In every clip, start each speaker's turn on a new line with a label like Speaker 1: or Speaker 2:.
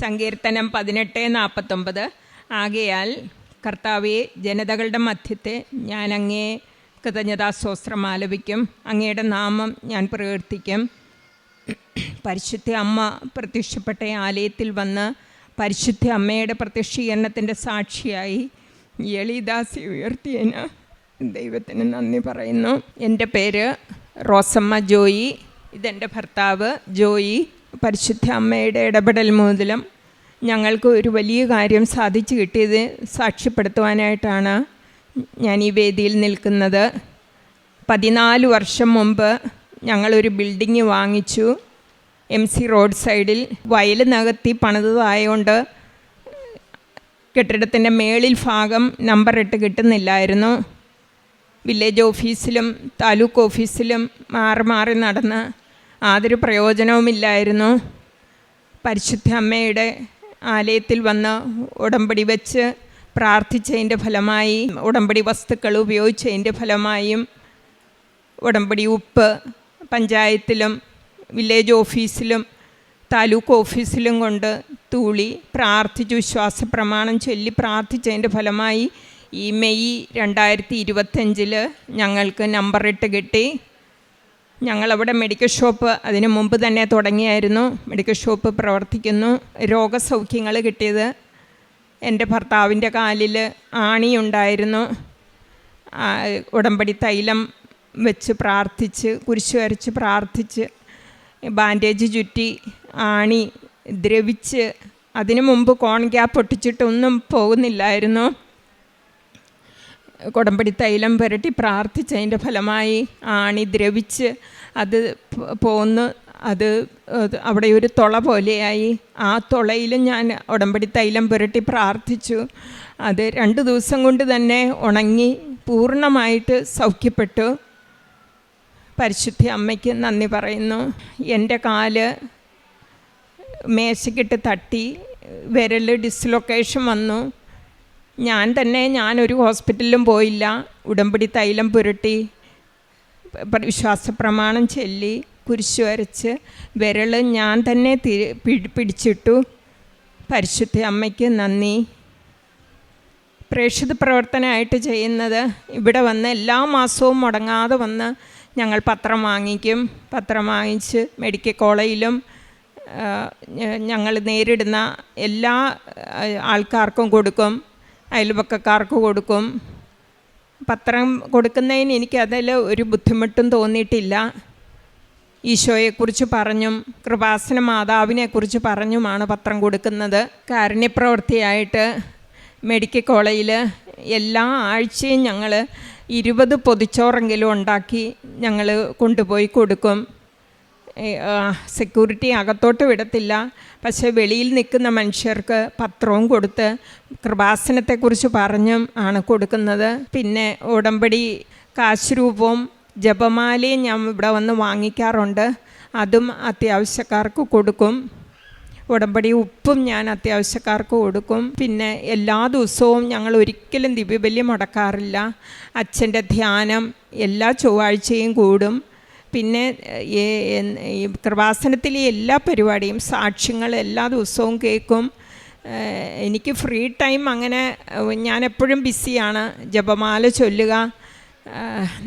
Speaker 1: സങ്കീർത്തനം പതിനെട്ട് നാൽപ്പത്തൊമ്പത് ആകയാൽ കർത്താവെ ജനതകളുടെ മധ്യത്തെ ഞാൻ അങ്ങേ കൃതജ്ഞതാസ്വസ്ത്രം ആലപിക്കും. അങ്ങയുടെ നാമം ഞാൻ പ്രകീർത്തിക്കും. പരിശുദ്ധ അമ്മ പ്രത്യക്ഷപ്പെട്ട ആലയത്തിൽ വന്ന് പരിശുദ്ധ അമ്മയുടെ പ്രത്യക്ഷീകരണത്തിന്റെ സാക്ഷിയായി എളിദാസി ഉയർത്തിയതിന് ദൈവത്തിന് നന്ദി പറയുന്നു. എന്റെ പേര് റോസമ്മ ജോയി. ഇതെന്റെ ഭർത്താവ് ജോയി. പരിശുദ്ധ അമ്മയുടെ ഇടപെടൽ മൂലം ഞങ്ങൾക്ക് ഒരു വലിയ കാര്യം സാധിച്ചു കിട്ടിയത് സാക്ഷ്യപ്പെടുത്തുവാനായിട്ടാണ് ഞാൻ ഈ വേദിയിൽ നിൽക്കുന്നത്. പതിനാല് വർഷം മുമ്പ് ഞങ്ങളൊരു ബിൽഡിങ് വാങ്ങിച്ചു. എം സി റോഡ് സൈഡിൽ വയൽ നികത്തി പണിതതായതുകൊണ്ട് കെട്ടിടത്തിന്റെ മേളിൽ ഭാഗം നമ്പർ ഇട്ട് കിട്ടുന്നില്ലായിരുന്നു. വില്ലേജ് ഓഫീസിലും താലൂക്ക് ഓഫീസിലും മാറി മാറി നടന്ന് യാതൊരു പ്രയോജനവുമില്ലായിരുന്നു. പരിശുദ്ധ അമ്മയുടെ ആലയത്തിൽ വന്ന് ഉടമ്പടി വെച്ച് പ്രാർത്ഥിച്ചതിന്റെ ഫലമായി ഉടമ്പടി വസ്തുക്കൾ ഉപയോഗിച്ചതിന്റെ ഫലമായും ഉടമ്പടി ഉപ്പ് പഞ്ചായത്തിലും വില്ലേജ് ഓഫീസിലും താലൂക്ക് ഓഫീസിലും കൊണ്ട് തൂളി പ്രാർത്ഥിച്ചു വിശ്വാസ പ്രമാണം ചൊല്ലി പ്രാർത്ഥിച്ചതിന്റെ ഫലമായി ഈ മെയ് രണ്ടായിരത്തി ഇരുപത്തഞ്ചിൽ ഞങ്ങൾക്ക് നമ്പറിട്ട് കിട്ടി. ഞങ്ങളവിടെ മെഡിക്കൽ ഷോപ്പ് അതിനു മുമ്പ് തന്നെ തുടങ്ങിയായിരുന്നു. മെഡിക്കൽ ഷോപ്പ് പ്രവർത്തിക്കുന്നു. രോഗസൗഖ്യങ്ങൾ കിട്ടിയത് എന്റെ ഭർത്താവിന്റെ കാലിൽ ആണിയുണ്ടായിരുന്നു. ഉടമ്പടി തൈലം വെച്ച് പ്രാർത്ഥിച്ച് കുരിശു വരച്ച് പ്രാർത്ഥിച്ച് ബാൻഡേജ് ചുറ്റി ആണി ദ്രവിച്ച് അതിനു മുമ്പ് കോൺ ഗ്യാപ്പ് ഒട്ടിച്ചിട്ടൊന്നും പോകുന്നില്ലായിരുന്നു. കൊടമ്പടി തൈലം പുരട്ടി പ്രാർത്ഥിച്ചതിന്റെ ഫലമായി ആണി ദ്രവിച്ച് അത് പോന്ന്. അത് അവിടെ ഒരു തുള പോലെയായി. ആ തുളയിലും ഞാൻ ഉടമ്പടി തൈലം പുരട്ടി പ്രാർത്ഥിച്ചു. അത് രണ്ട് ദിവസം കൊണ്ട് തന്നെ ഉണങ്ങി പൂർണമായിട്ട് സൗഖ്യപ്പെട്ടു. പരിശുദ്ധി അമ്മയ്ക്ക് നന്ദി പറയുന്നു. എന്റെ കാൽ മേശക്കിട്ട് തട്ടി വിരൽ ഡിസ്ലൊക്കേഷൻ വന്നു. ഞാൻ തന്നെ ഞാനൊരു ഹോസ്പിറ്റലിലും പോയില്ല. ഉടമ്പടി തൈലം പുരട്ടി വിശ്വാസ പ്രമാണം ചൊല്ലി കുരിശു വരച്ച് വിരൽ ഞാൻ തന്നെ പിടിച്ചിട്ടു. പരിശുദ്ധ അമ്മയ്ക്ക് നന്ദി. പ്രേക്ഷിത പ്രവർത്തനമായിട്ട് ചെയ്യുന്നത് ഇവിടെ വന്ന് എല്ലാ മാസവും മുടങ്ങാതെ വന്ന് ഞങ്ങൾ പത്രം വാങ്ങിക്കും. പത്രം വാങ്ങിച്ച് മെഡിക്കൽ കോളേജിലും ഞങ്ങൾ നേരിടുന്ന എല്ലാ ആൾക്കാർക്കും കൊടുക്കും. അയൽപക്കക്കാർക്ക് കൊടുക്കും. പത്രം കൊടുക്കുന്നതിന് എനിക്കതിൽ ഒരു ബുദ്ധിമുട്ടും തോന്നിയിട്ടില്ല. ഈശോയെക്കുറിച്ച് പറഞ്ഞും കൃപാസന മാതാവിനെക്കുറിച്ച് പറഞ്ഞുമാണ് പത്രം കൊടുക്കുന്നത്. കാരുണ്യപ്രവൃത്തിയായിട്ട് മെഡിക്കൽ കോളേജിൽ എല്ലാ ആഴ്ചയും ഞങ്ങൾ ഇരുപത് പൊതിച്ചോറെങ്കിലും ഉണ്ടാക്കി ഞങ്ങൾ കൊണ്ടുപോയി കൊടുക്കും. സെക്യൂരിറ്റി അകത്തോട്ട് വിടത്തില്ല. പക്ഷേ വെളിയിൽ നിൽക്കുന്ന മനുഷ്യർക്ക് പത്രവും കൊടുത്ത് കൃപാസനത്തെക്കുറിച്ച് പറഞ്ഞും ആണ് കൊടുക്കുന്നത്. പിന്നെ ഉടമ്പടി കാശ് രൂപവും ജപമാലയും ഞാൻ ഇവിടെ വന്ന് വാങ്ങിക്കാറുണ്ട്. അതും അത്യാവശ്യക്കാർക്ക് കൊടുക്കും. ഉടമ്പടി ഉപ്പും ഞാൻ അത്യാവശ്യക്കാർക്ക് കൊടുക്കും. പിന്നെ എല്ലാ ദിവസവും ഞങ്ങൾ ഒരിക്കലും ദിവ്യബല്യം മുടക്കാറില്ല. അച്ഛന്റെ ധ്യാനം എല്ലാ ചൊവ്വാഴ്ചയും കൂടും. പിന്നെ ഈ കൃപാസനത്തിലെ എല്ലാ പരിപാടിയും സാക്ഷ്യങ്ങൾ എല്ലാ ദിവസവും കേൾക്കും. എനിക്ക് ഫ്രീ ടൈം അങ്ങനെ ഞാൻ എപ്പോഴും ബിസിയാണ്. ജപമാല ചൊല്ലുക.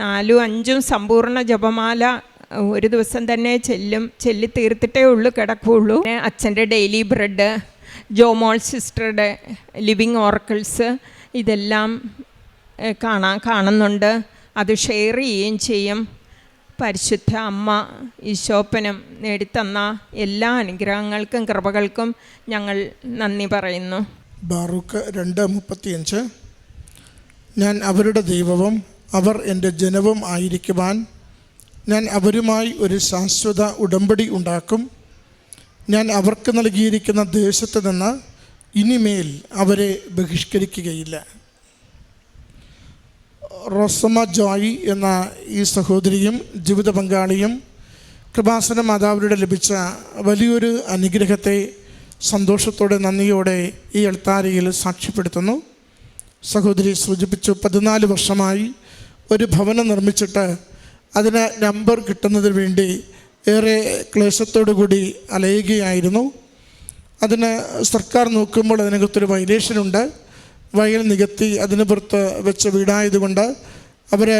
Speaker 1: നാലും അഞ്ചും സമ്പൂർണ ജപമാല ഒരു ദിവസം തന്നെ ചെല്ലും. ചെല്ലി തീർത്തിട്ടേ ഉള്ളൂ കിടക്കുകയുള്ളൂ അച്ഛന്റെ ഡെയിലി ബ്രെഡ് ജോമോൾ സിസ്റ്ററുടെ ലിവിങ് ഓർക്കിൾസ് ഇതെല്ലാം കാണാൻ കാണുന്നുണ്ട്. അത് ഷെയർ ചെയ്യുകയും ചെയ്യും. പരിശുദ്ധ അമ്മ ഈശോപ്പനും നേടിത്തന്ന എല്ലാ അനുഗ്രഹങ്ങൾക്കും കൃപകൾക്കും ഞങ്ങൾ നന്ദി പറയുന്നു.
Speaker 2: ബാറൂക്ക് രണ്ട് മുപ്പത്തിയഞ്ച്. ഞാൻ അവരുടെ ദൈവവും അവർ എന്റെ ജനവും ആയിരിക്കുവാൻ ഞാൻ അവരുമായി ഒരു ശാശ്വത ഉടമ്പടി ഉണ്ടാക്കും. ഞാൻ അവർക്ക് നൽകിയിരിക്കുന്ന ദേശത്ത് നിന്ന് ഇനിമേൽ അവരെ ബഹിഷ്കരിക്കുകയില്ല. റോസമ്മ ജോയി എന്ന ഈ സഹോദരിയും ജീവിത പങ്കാളിയും കൃപാസന മാതാവിലൂടെ ലഭിച്ച വലിയൊരു അനുഗ്രഹത്തെ സന്തോഷത്തോടെ നന്ദിയോടെ ഈ എൾത്താരയിൽ സാക്ഷ്യപ്പെടുത്തുന്നു. സഹോദരി സൂചിപ്പിച്ചു പതിനാല് വർഷമായി ഒരു ഭവനം നിർമ്മിച്ചിട്ട് അതിന് നമ്പർ കിട്ടുന്നതിന് വേണ്ടി ഏറെ ക്ലേശത്തോടു കൂടി അലയുകയായിരുന്നു. അതിന് സർക്കാർ നോക്കുമ്പോൾ അതിനകത്തൊരു വയലേഷനുണ്ട് വയൽ നികത്തി അതിന് പുറത്ത് വെച്ച വീടായതുകൊണ്ട് അവർ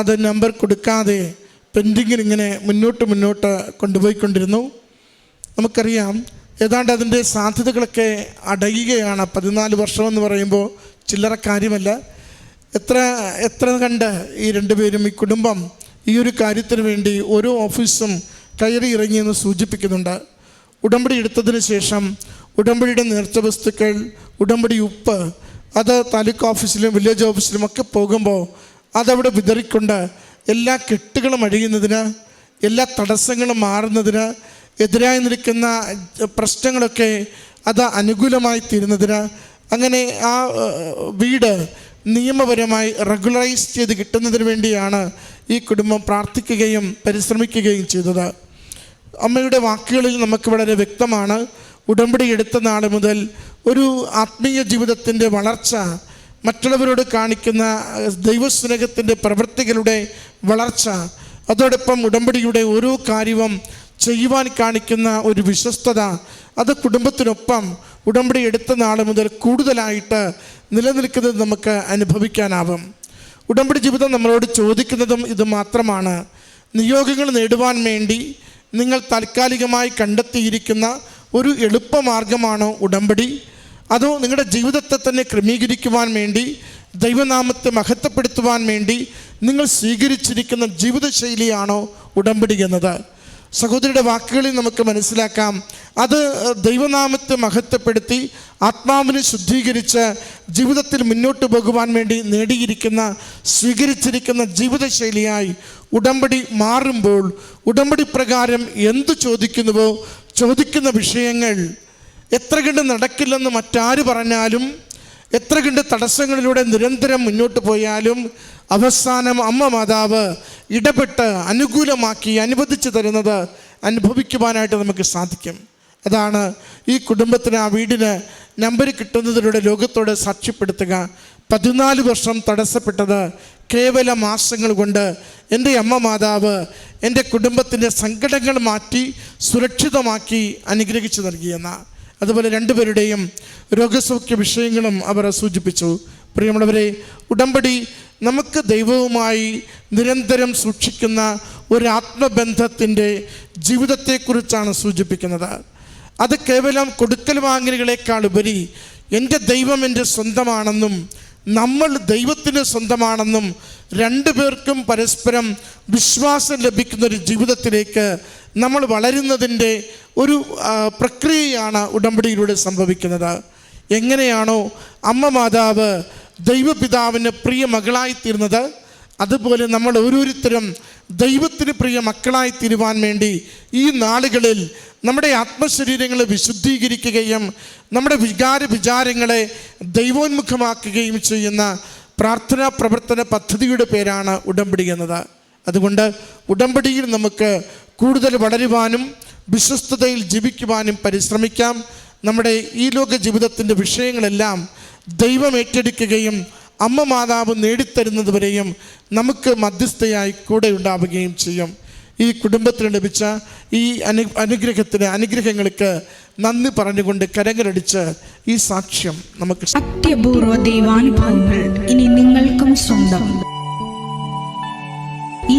Speaker 2: അത് നമ്പർ കൊടുക്കാതെ പെൻഡിങ്ങിൽ ഇങ്ങനെ മുന്നോട്ട് മുന്നോട്ട് കൊണ്ടുപോയിക്കൊണ്ടിരുന്നു. നമുക്കറിയാം ഏതാണ്ട് അതിന്റെ സാധ്യതകളൊക്കെ അടയുകയാണ് പതിനാല് വർഷമെന്ന് പറയുമ്പോൾ ചില്ലറ കാര്യമല്ല. എത്ര എത്ര കണ്ട് ഈ രണ്ടുപേരും ഈ കുടുംബം ഈ ഒരു കാര്യത്തിന് വേണ്ടി ഓരോ ഓഫീസും കയറി ഇറങ്ങിയെന്ന് സൂചിപ്പിക്കുന്നുണ്ട്. ഉടമ്പടി എടുത്തതിന് ശേഷം ഉടമ്പടിയുടെ നേർച്ച വസ്തുക്കൾ ഉടമ്പടി ഉപ്പ് അത് താലൂക്ക് ഓഫീസിലും വില്ലേജ് ഓഫീസിലും ഒക്കെ പോകുമ്പോൾ അതവിടെ വിതറിക്കൊണ്ട് എല്ലാ കെട്ടുകളും അഴിയുന്നതിന് എല്ലാ തടസ്സങ്ങളും മാറുന്നതിന് എതിരായി നിൽക്കുന്ന പ്രശ്നങ്ങളൊക്കെ അത് അനുകൂലമായി തീരുന്നതിന് അങ്ങനെ ആ വീട് നിയമപരമായി റെഗുലറൈസ് ചെയ്ത് കിട്ടുന്നതിന് വേണ്ടിയാണ് ഈ കുടുംബം പ്രാർത്ഥിക്കുകയും പരിശ്രമിക്കുകയും ചെയ്തത്. അമ്മയുടെ വാക്കുകളിൽ നമുക്ക് വളരെ വ്യക്തമാണ്. ഉടമ്പടി എടുത്ത നാൾ മുതൽ ഒരു ആത്മീയ ജീവിതത്തിന്റെ വളർച്ച മറ്റുള്ളവരോട് കാണിക്കുന്ന ദൈവസ്നേഹത്തിന്റെ പ്രവൃത്തികളുടെ വളർച്ച അതോടൊപ്പം ഉടമ്പടിയുടെ ഓരോ കാര്യവും ചെയ്യുവാൻ കാണിക്കുന്ന ഒരു വിശ്വസ്തത അത് കുടുംബത്തിനൊപ്പം ഉടമ്പടി എടുത്ത നാൾ മുതൽ കൂടുതലായിട്ട് നിലനിൽക്കുന്നത് നമുക്ക് അനുഭവിക്കാനാവും. ഉടമ്പടി ജീവിതം നമ്മളോട് ചോദിക്കുന്നതും ഇത് മാത്രമാണ്. നിയോഗങ്ങൾ നേടുവാൻ വേണ്ടി നിങ്ങൾ താൽക്കാലികമായി കണ്ടെത്തിയിരിക്കുന്ന ഒരു എളുപ്പമാർഗമാണോ ഉടമ്പടി. അതോ നിങ്ങളുടെ ജീവിതത്തെ തന്നെ ക്രമീകരിക്കുവാൻ വേണ്ടി ദൈവനാമത്തെ മഹത്വപ്പെടുത്തുവാൻ വേണ്ടി നിങ്ങൾ സ്വീകരിച്ചിരിക്കുന്ന ജീവിതശൈലിയാണോ ഉടമ്പടി എന്നത്. സഹോദരിയുടെ വാക്കുകളിൽ നമുക്ക് മനസ്സിലാക്കാം. അത് ദൈവനാമത്തെ മഹത്വപ്പെടുത്തി ആത്മാവിനെ ശുദ്ധീകരിച്ച് ജീവിതത്തിൽ മുന്നോട്ട് പോകുവാൻ വേണ്ടി നേടിയിരിക്കുന്ന സ്വീകരിച്ചിരിക്കുന്ന ജീവിതശൈലിയായി ഉടമ്പടി മാറുമ്പോൾ ഉടമ്പടി പ്രകാരം എന്തു ചോദിക്കുന്നുവോ ചോദിക്കുന്ന വിഷയങ്ങൾ എത്ര കണ്ട് നടക്കില്ലെന്ന് മറ്റാര് പറഞ്ഞാലും എത്ര കണ്ട് തടസ്സങ്ങളിലൂടെ നിരന്തരം മുന്നോട്ട് പോയാലും അവസാനം അമ്മ മാതാവ് ഇടപെട്ട് അനുകൂലമാക്കി അനുവദിച്ചു തരുന്നത് അനുഭവിക്കുവാനായിട്ട് നമുക്ക് സാധിക്കും. അതാണ് ഈ കുടുംബത്തിന് ആ വീടിന് നമ്പർ കിട്ടുന്നതിലൂടെ ലോകത്തോട് സാക്ഷ്യപ്പെടുത്തുക. പതിനാല് വർഷം തടസ്സപ്പെട്ടത് കേവല മാസങ്ങൾ കൊണ്ട് എന്റെ അമ്മ മാതാവ് എന്റെ കുടുംബത്തിന്റെ സങ്കടങ്ങൾ മാറ്റി സുരക്ഷിതമാക്കി അനുഗ്രഹിച്ചു നൽകിയെന്ന. അതുപോലെ രണ്ടുപേരുടെയും രോഗസൗഖ്യ വിഷയങ്ങളും അവർ സൂചിപ്പിച്ചു. പ്രിയമുള്ളവരെ ഉടമ്പടി നമുക്ക് ദൈവവുമായി നിരന്തരം സൂക്ഷിക്കുന്ന ഒരു ആത്മബന്ധത്തിന്റെ ജീവിതത്തെക്കുറിച്ചാണ് സൂചിപ്പിക്കുന്നത്. അത് കേവലം കൊടുക്കൽ വാങ്ങലുകളേക്കാൾ ഉപരി എന്റെ ദൈവം എന്റെ സ്വന്തമാണെന്നും നമ്മൾ ദൈവത്തിന് സ്വന്തമാണെന്നും രണ്ടു പേർക്കും പരസ്പരം വിശ്വാസം ലഭിക്കുന്ന ഒരു ജീവിതത്തിലേക്ക് നമ്മൾ വളരുന്നതിന്റെ ഒരു പ്രക്രിയയാണ് ഉടമ്പടിയിലൂടെ സംഭവിക്കുന്നത്. എങ്ങനെയാണോ അമ്മ മാതാവ് ദൈവപിതാവിന് പ്രിയ മകളായിത്തീരുന്നത് അതുപോലെ നമ്മൾ ഓരോരുത്തരും ദൈവത്തിന് പ്രിയ മക്കളായി തീരുവാൻ വേണ്ടി ഈ നാളുകളിൽ നമ്മുടെ ആത്മശരീരങ്ങളെ വിശുദ്ധീകരിക്കുകയും നമ്മുടെ വികാര വിചാരങ്ങളെ ദൈവോന്മുഖമാക്കുകയും ചെയ്യുന്ന പ്രാർത്ഥനാ പ്രവർത്തന പദ്ധതിയുടെ പേരാണ് ഉടമ്പടി എന്നത്. അതുകൊണ്ട് ഉടമ്പടിയിൽ നമുക്ക് കൂടുതൽ വളരുവാനും വിശ്വസ്തതയിൽ ജീവിക്കുവാനും പരിശ്രമിക്കാം. നമ്മുടെ ഈ ലോക ജീവിതത്തിന്റെ വിഷയങ്ങളെല്ലാം ദൈവം ഏറ്റെടുക്കുകയും അമ്മ മാതാവ് നേടിത്തരുന്നത് വരെയും നമുക്ക് മധ്യസ്ഥയായി കൂടെ ഉണ്ടാവുകയും ചെയ്യും. ഈ കുടുംബത്തിന് ലഭിച്ച ഈ അനു അനുഗ്രഹത്തിന് അനുഗ്രഹങ്ങൾക്ക് നന്ദി പറഞ്ഞുകൊണ്ട് കരങ്ങളടിച്ച് ഈ സാക്ഷ്യം നമുക്ക്
Speaker 3: അത്യപൂർവ ദൈവാനുഭവങ്ങൾ ഇനി നിങ്ങൾക്കും സ്വന്തം. ഈ